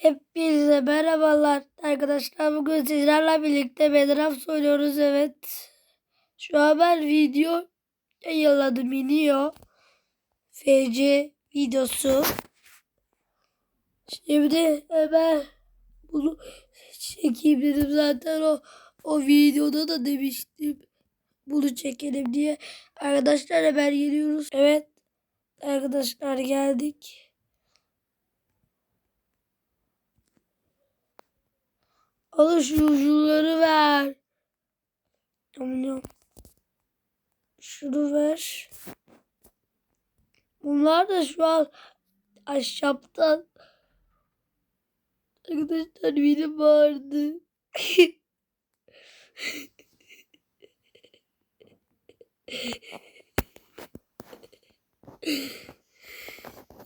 Hepinize merhabalar arkadaşlar. Bugün sizlerle birlikte Minecraft oynuyoruz evet. Şu an ben video yayınladım iniyor. FC videosu. Şimdi hemen bunu çekeyim dedim zaten o o videoda da demiştim. Bunu çekelim diye. Arkadaşlar hemen geliyoruz. Evet. Arkadaşlar geldik. Alın şu ver. Yum Şunu ver. Bunlar da şu an ahşaptan. Arkadaşlar biri bağırdı.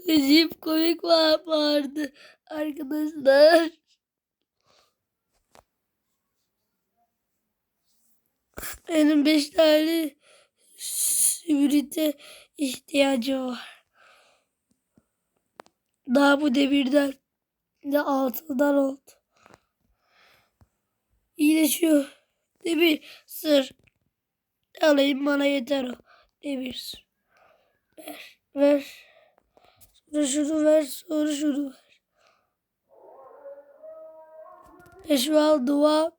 Acayip komik var bağırdı arkadaşlar. Benim beş tane sübrite ihtiyacı var. Daha bu demirden de altından oldu. İyileşiyor. Demir sır. Alayım bana yeter o. Demir sır. Ver. Ver. Sonra şunu ver. Sonra şunu ver. Ve şu an dua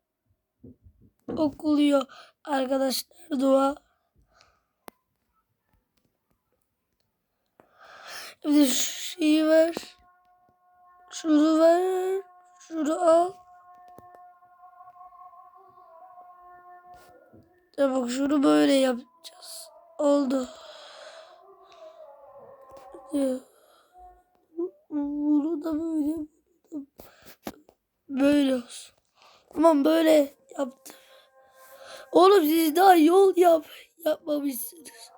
okuluyor arkadaşlar dua. Bir de şeyi ver. Şunu ver. Şunu al. Tamam şunu böyle yapacağız. Oldu. Bunu da böyle. Böyle olsun. Tamam böyle yaptım. Oğlum siz daha yol yap yapmamışsınız.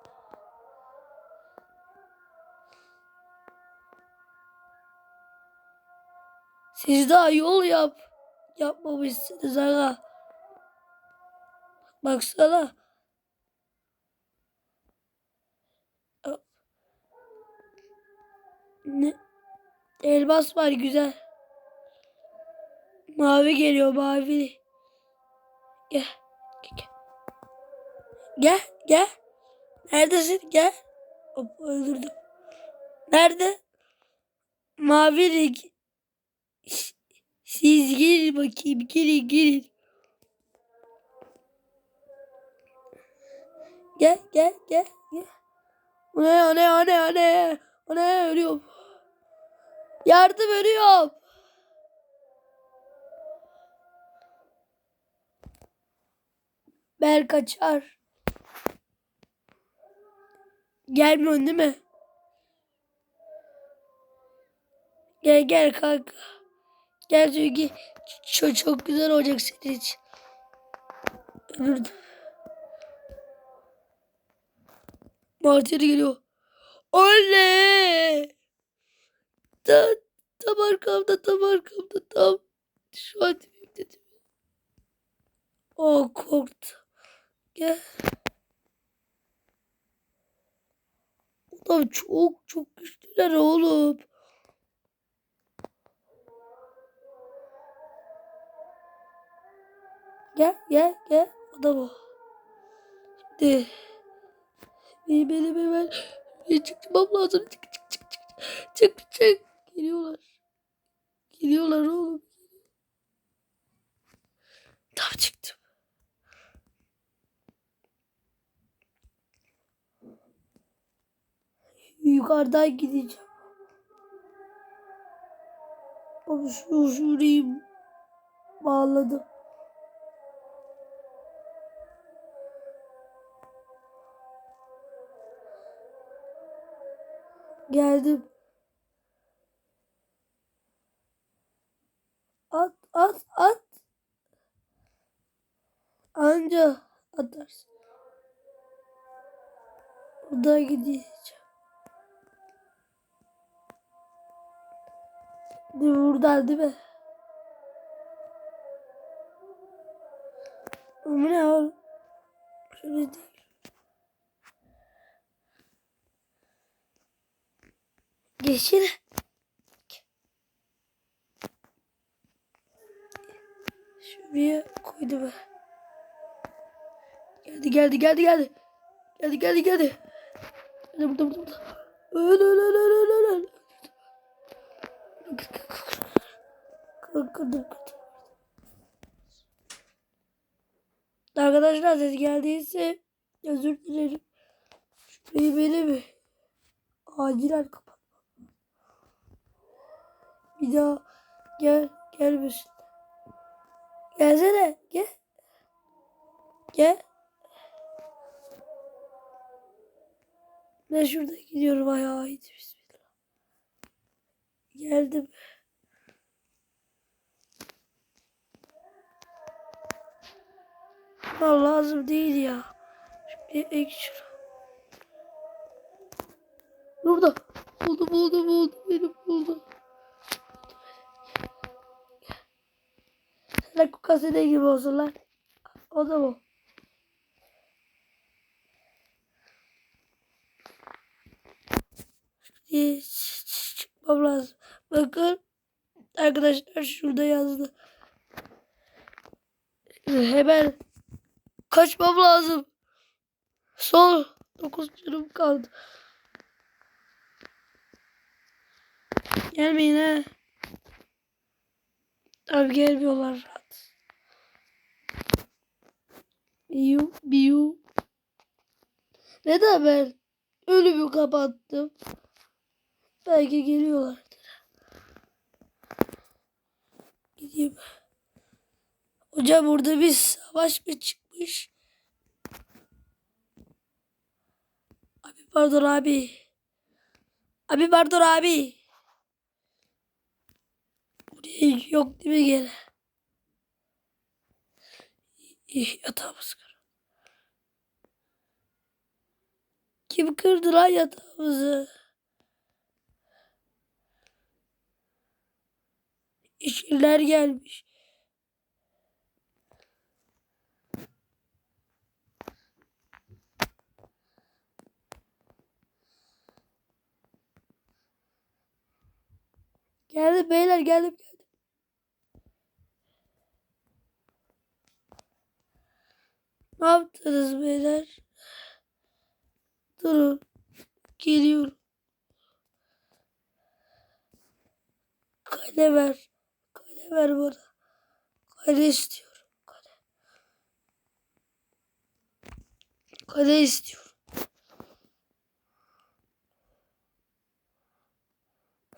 Siz daha yol yap yapmamışsınız aga. Baksana. Ne? Elmas var güzel. Mavi geliyor mavi. Gel. Gel. Gel. Neredesin? Gel. Hop öldürdüm. Nerede? Mavi renk. Siz girin bakayım. Girin girin. Gel gel gel gel. O ne o ne o ne o ne? O ne ölüyorum. Yardım ölüyorum. Bel kaçar. Gelmiyorsun değil mi? Gel gel kanka. Gel çünkü çok, çok güzel olacak senin için. Ölürdüm. Martiri geliyor. Oley! Ta, tam arkamda tam arkamda tam. Şu an dedim. Oh korktu. Gel. Adam çok çok güçlüler oğlum. Gel gel gel. Adam o. Şimdi. Benim benim hemen. Bir çıkmam lazım. Çık çık çık çık. Çık çık. Geliyorlar. Geliyorlar oğlum. Tam çıktım. Yukarıdan gideceğim. Şu şurayı bağladım. Geldim. At at at. Anca atarsın. Burada gideceğim. Buradan değil mi? Bu ne oğlum? Şöyle. Geçin. Şuraya koydum. Geldi geldi geldi geldi. Geldi geldi geldi. Burada burada burada. burada. Öl öl öl öl öl öl. Arkadaşlar ses geldiyse özür dilerim. Şurayı benim acilen kapat. Bir daha gel gelmesin. Gelsene gel. Gel. Ben şurada gidiyorum ay ay bismillah. Geldim. Aa, lazım değil ya. Şimdi ek şura. Burada. Buldu buldu buldu beni buldu. Sen kasede gibi olsun lan. O da bu. Ç- çıkmam lazım. Bakın. Arkadaşlar şurada yazdı. Hemen kaçmam lazım. Son 9 canım kaldı. Gelmeyin ha. Abi gelmiyorlar rahat. Biyu biyu. Neden ben ölümü kapattım? Belki geliyorlardır. Gideyim. Hocam burada bir savaş mı çıkmış? Abi pardon abi. Abi pardon abi. Buraya yok değil mi gene? Yatağımız. Kim kırdı lan yatağımızı? İşler gelmiş. Geldim beyler geldim geldim. Ne yaptınız beyler? Durun. Geliyorum. Kale ver. Kale ver bana. Kale istiyorum. Kale. Kale istiyorum.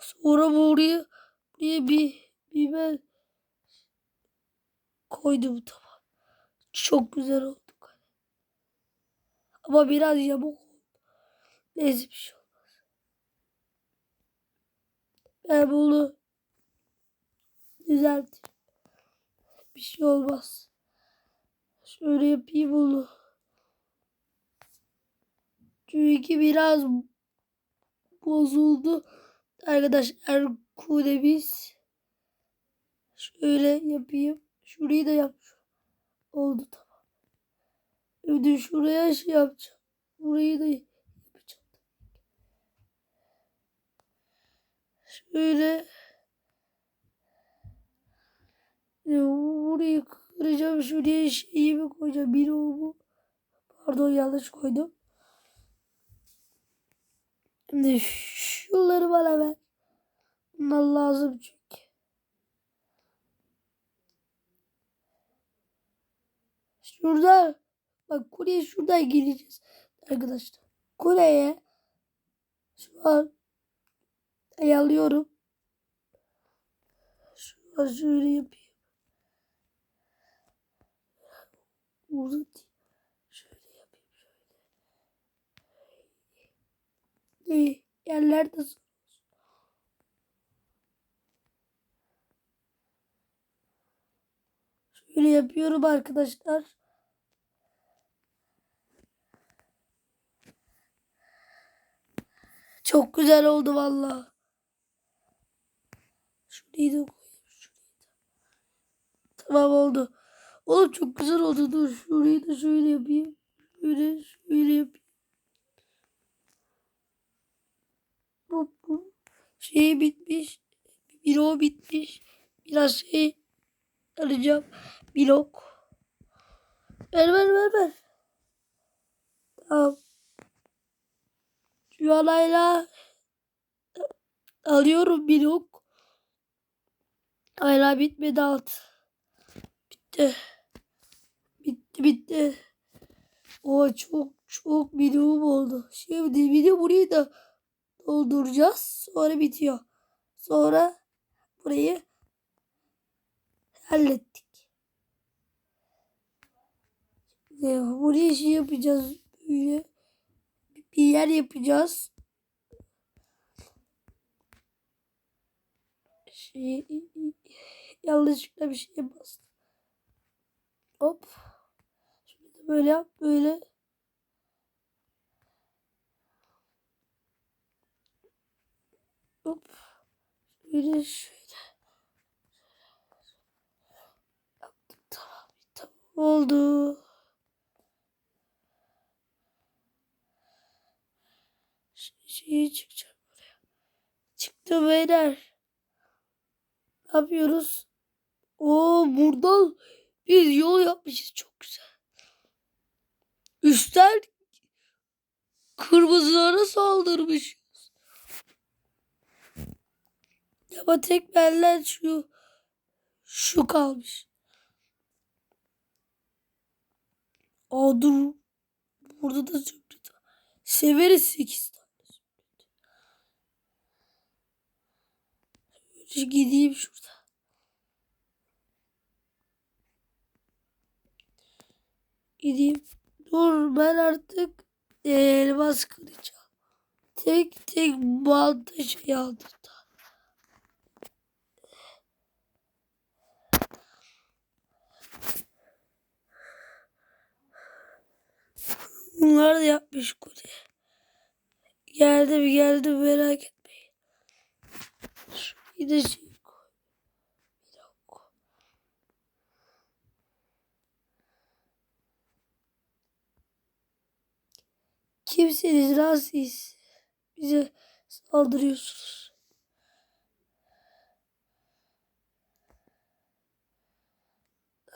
Sonra buraya buraya bir ben koydum tamam. Çok güzel oldu. Ama biraz yamuk oldu. Neyse bir şey olmaz. Ben bunu düzelteyim. Bir şey olmaz. Şöyle yapayım bunu. Çünkü biraz bozuldu. Arkadaşlar kulemiz. Şöyle yapayım. Şurayı da yap. Oldu tamam. Şimdi şuraya şey yapacağım. Burayı da yapacağım. Şöyle. Ya Burayı kıracağım. Şuraya şeyimi koyacağım. Bir o bu. Pardon yanlış koydum. Şimdi şunları bana ver. Bunlar lazım çünkü. Şurada bak kuleye şuradan gireceğiz arkadaşlar. Kuleye şu an ayarlıyorum. Şu an şöyle yapayım. Uzatayım. Şöyle yapayım şöyle. İyi. Yerlerde zor. Şöyle yapıyorum arkadaşlar. Çok güzel oldu valla. Şurayı da koyayım. Şurayı da. Tamam oldu. Oğlum çok güzel oldu. Dur şurayı da şöyle yapayım. Şöyle şöyle yapayım. Şey bitmiş. Bir o bitmiş. Biraz şey arayacağım. Blok. Ver ver ver ver. Tamam. Şu alayla alıyorum blok. Hala bitmedi alt. Bitti. Bitti bitti. O çok çok bloğum oldu. Şimdi bir burayı da dolduracağız. Sonra bitiyor. Sonra burayı hallettik. Ve buraya şey yapacağız böyle bir yer yapacağız. Şey, yanlışlıkla bir şey bastım. Hop. Şimdi böyle yap böyle. Hop. Şöyle şöyle. Yaptım tamam. Tamam oldu. Şimdi şeye çıkacağım buraya. Çıktım beyler. Ne yapıyoruz? Oo buradan biz yol yapmışız çok güzel. Üstten kırmızılara saldırmışız. Ama tek benden şu şu kalmış. Aa dur. Burada da zümrüt var. Severiz 8 tane zümrüt. Şöyle gideyim şurada. Gideyim. Dur ben artık elmas kıracağım. Tek tek balta şey aldım. Bunlar da yapmış kule. Geldim geldim merak etmeyin. Şurayı da şey koy. Bir dakika. Kimsiniz lan? Bize saldırıyorsunuz.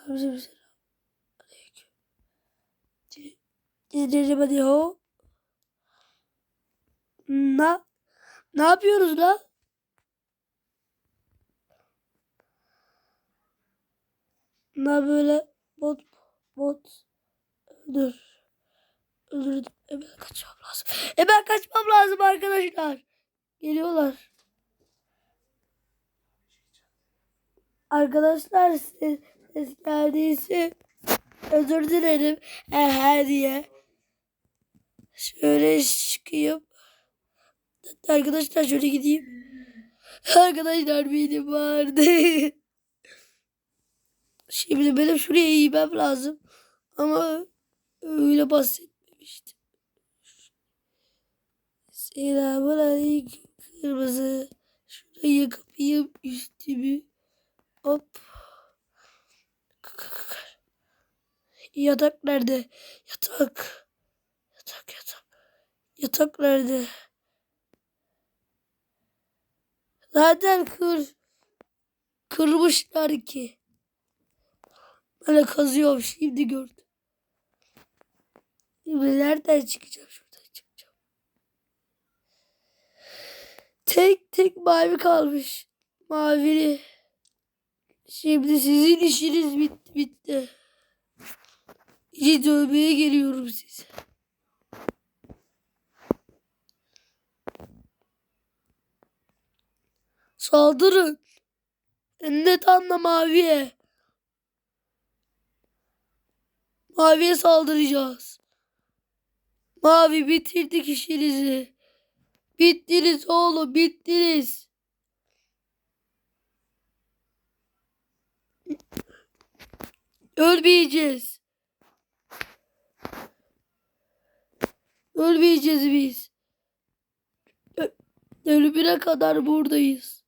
Selam. Aleyküm. İzleyelim hadi ho. Na, ne yapıyoruz la? Na böyle bot bot öldür. Öldürdüm. Hemen kaçmam lazım. Hemen kaçmam lazım arkadaşlar. Geliyorlar. Arkadaşlar ses, ses geldiyse özür dilerim. He he diye. Şöyle çıkayım. Arkadaşlar şöyle gideyim. Arkadaşlar benim vardı. Şimdi benim şuraya eğmem lazım. Ama öyle bahsetmemiştim. Selamun aleyküm kırmızı. Şurayı kapayım üstümü. Hop. Yatak nerede? Yatak. Yatak yatak. Yatak nerede? Zaten kır. Kırmışlar ki. Böyle kazıyorum şimdi gördüm. Şimdi nereden çıkacağım şuradan çıkacağım. Tek tek mavi kalmış. Mavili. Şimdi sizin işiniz bitti bitti. İyi dövmeye geliyorum size. Saldırın. Net anla maviye. Maviye saldıracağız. Mavi bitirdik işinizi. Bittiniz oğlum bittiniz. Ölmeyeceğiz. Ölmeyeceğiz biz. Ölümüne kadar buradayız.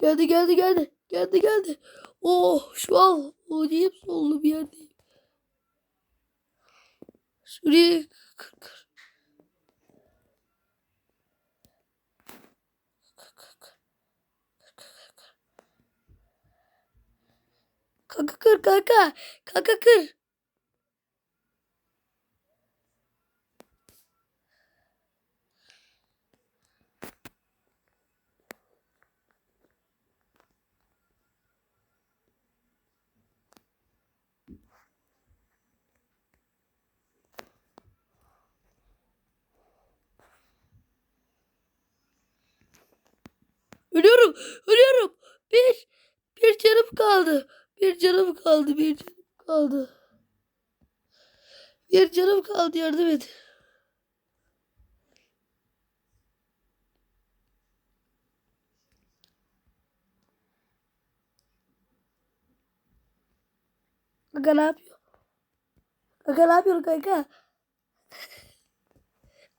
Geldi geldi geldi. Geldi geldi. Oh şu an oynayıp sollu bir yerdeyim. Şuraya kır kır. Kaka kır kaka. Kaka kır. Kaldı. Bir canım kaldı. Bir canım kaldı. Bir canım kaldı. Yardım et. Kanka ne yapıyor? Kanka ne yapıyor kanka?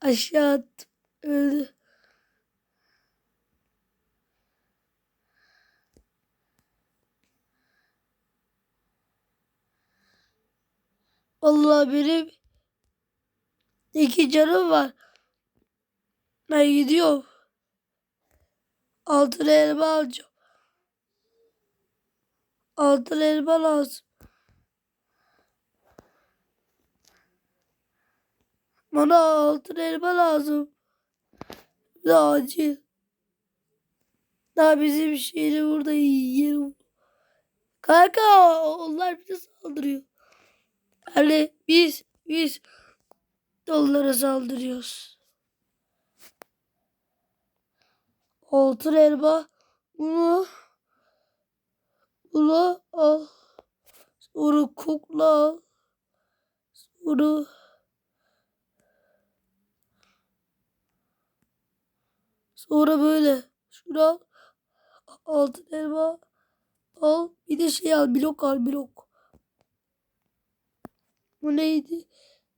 Aşağı at. Öldü. Allah benim iki canım var. Ben gidiyorum. Altın elma alacağım. Altın elma lazım. Bana altın elma lazım. Daha acil. Daha bizim şeyini burada yiyelim. Kanka onlar bize saldırıyor. Yani biz biz onlara saldırıyoruz. Altın elma bunu bunu al. Sonra kukla al. Sonra sonra böyle şunu al. Altın elma al. Bir de şey al blok al blok. Bu neydi?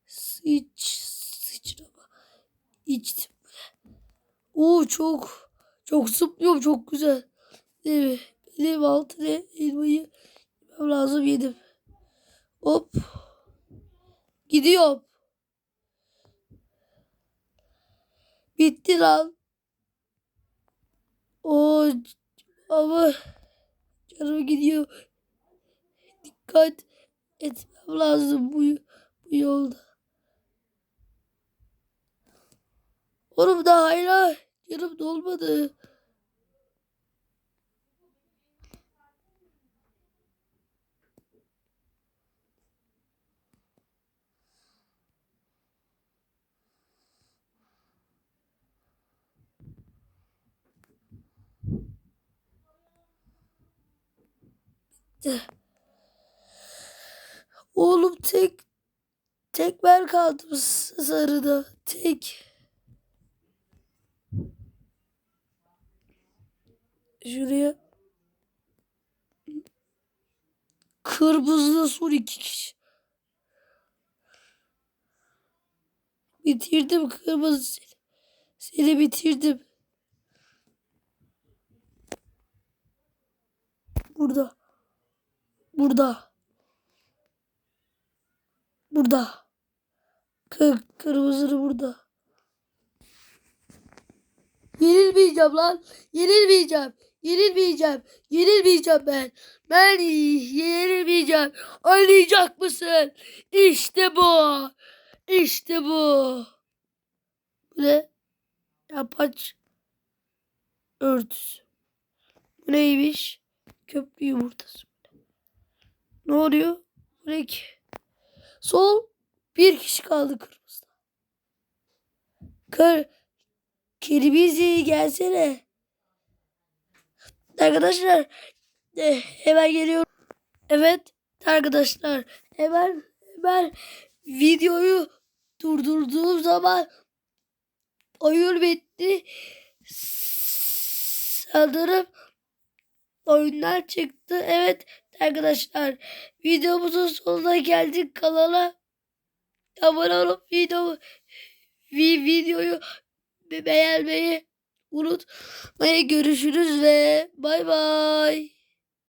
Sıç, sıçrama. İçtim. Oo çok, çok zıplıyorum çok güzel. Değil mi? Benim altın elmayı yemem lazım yedim. Hop. Gidiyorum. Bitti lan. Oo ama canım gidiyor. Dikkat etmem lazım bu, bu yolda. Oğlum daha hala yarım dolmadı. Bitti. Oğlum tek tek ben kaldım sarıda. Tek. Şuraya. Kırmızıda son iki kişi. Bitirdim kırmızı seni. Seni bitirdim. Burada. Burada. Burada. Kır, kırmızı burada. Yenilmeyeceğim lan. Yenilmeyeceğim. Yenilmeyeceğim. Yenilmeyeceğim ben. Ben yenilmeyeceğim. Oynayacak mısın? İşte bu. İşte bu. Bu ne? Yapaç örtüsü. Bu neymiş? Köprü yumurtası. Ne oluyor? Bu ne ki? Sol bir kişi kaldı kırmızıda. Kır. Kirbizi gelsene. Arkadaşlar e, hemen geliyorum. Evet arkadaşlar hemen hemen videoyu durdurduğum zaman oyun bitti. Sanırım oyunlar çıktı. Evet arkadaşlar videomuzun sonuna geldik. Kanala abone olup video, vi- videoyu beğenmeyi unutmayın. Görüşürüz ve bay bay.